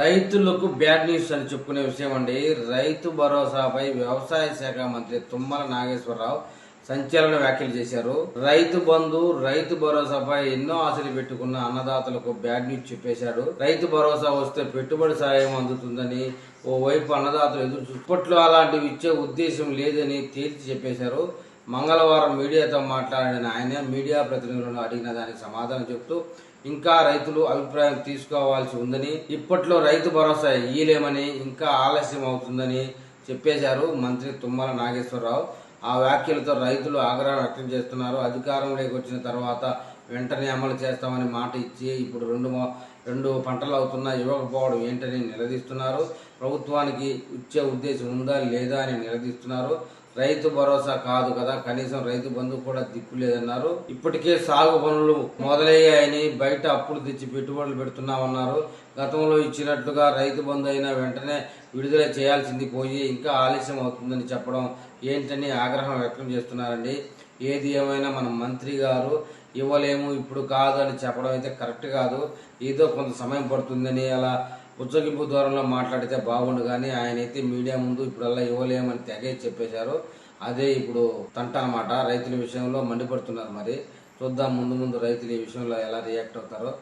రైతులకు bad news అని చెప్పుకునే విషయం అండి. రైతు భరోసాపై వ్యవసాయ శాఖ మంత్రి తుమ్మల నాగేశ్వరరావు సంచలన వ్యాఖ్యలు చేశారు. రైతు బంధు రైతు భరోసాపై ఎన్నో ఆశలు పెట్టుకున్న అన్నదాతలకు బ్యాడ్ న్యూస్ చెప్పేశాడు. రైతు భరోసా వస్తే పెట్టుబడి సాయం అందుతుందని ఓవైపు అన్నదాతలు ఎదురు ఇప్పట్లో అలాంటివి ఇచ్చే ఉద్దేశం లేదని తేల్చి చెప్పేశారు. మంగళవారం మీడియాతో మాట్లాడిన ఆయన మీడియా ప్రతినిధులను అడిగిన దానికి సమాధానం చెప్తూ ఇంకా రైతులు అభిప్రాయం తీసుకోవాల్సి ఉందని ఇప్పట్లో రైతు భరోసా ఇయ్యలేమని ఇంకా ఆలస్యం అవుతుందని చెప్పేశారు మంత్రి తుమ్మల నాగేశ్వరరావు. ఆ వ్యాఖ్యలతో రైతులు ఆగ్రహం వ్యక్తం చేస్తున్నారు. అధికారంలోకి వచ్చిన తర్వాత వెంటనే అమలు చేస్తామని మాట ఇచ్చి ఇప్పుడు రెండు రెండు పంటలు అవుతున్నా ఇవ్వకపోవడం ఏంటని నిలదీస్తున్నారు. ప్రభుత్వానికి ఇచ్చే ఉద్దేశం ఉందా లేదా అని నిలదీస్తున్నారు. రైతు భరోసా కాదు కదా కనీసం రైతు బంధు కూడా దిక్కు లేదన్నారు. ఇప్పటికే సాగు పనులు మొదలయ్యాయని బయట అప్పులు తెచ్చి పెట్టుబడులు పెడుతున్నామన్నారు. గతంలో ఇచ్చినట్లుగా రైతు బంధు అయినా వెంటనే విడుదల చేయాల్సింది పోయి ఇంకా ఆలస్యం అవుతుందని చెప్పడం ఏంటని ఆగ్రహం వ్యక్తం చేస్తున్నారండి. ఏది ఏమైనా మన మంత్రి గారు ఇవ్వలేము ఇప్పుడు కాదు అని చెప్పడం అయితే కరెక్ట్ కాదు. ఏదో కొంత సమయం పడుతుందని అలా ఉచ్చగింపు దూరంలో మాట్లాడితే బాగుండు కానీ ఆయన అయితే మీడియా ముందు ఇప్పుడల్లా ఇవ్వలేమని తెగే చెప్పేశారు. అదే ఇప్పుడు తంట అనమాట రైతుల విషయంలో మండిపడుతున్నారు మరి. చూద్దాం ముందు ముందు రైతులు ఈ విషయంలో ఎలా రియాక్ట్ అవుతారో.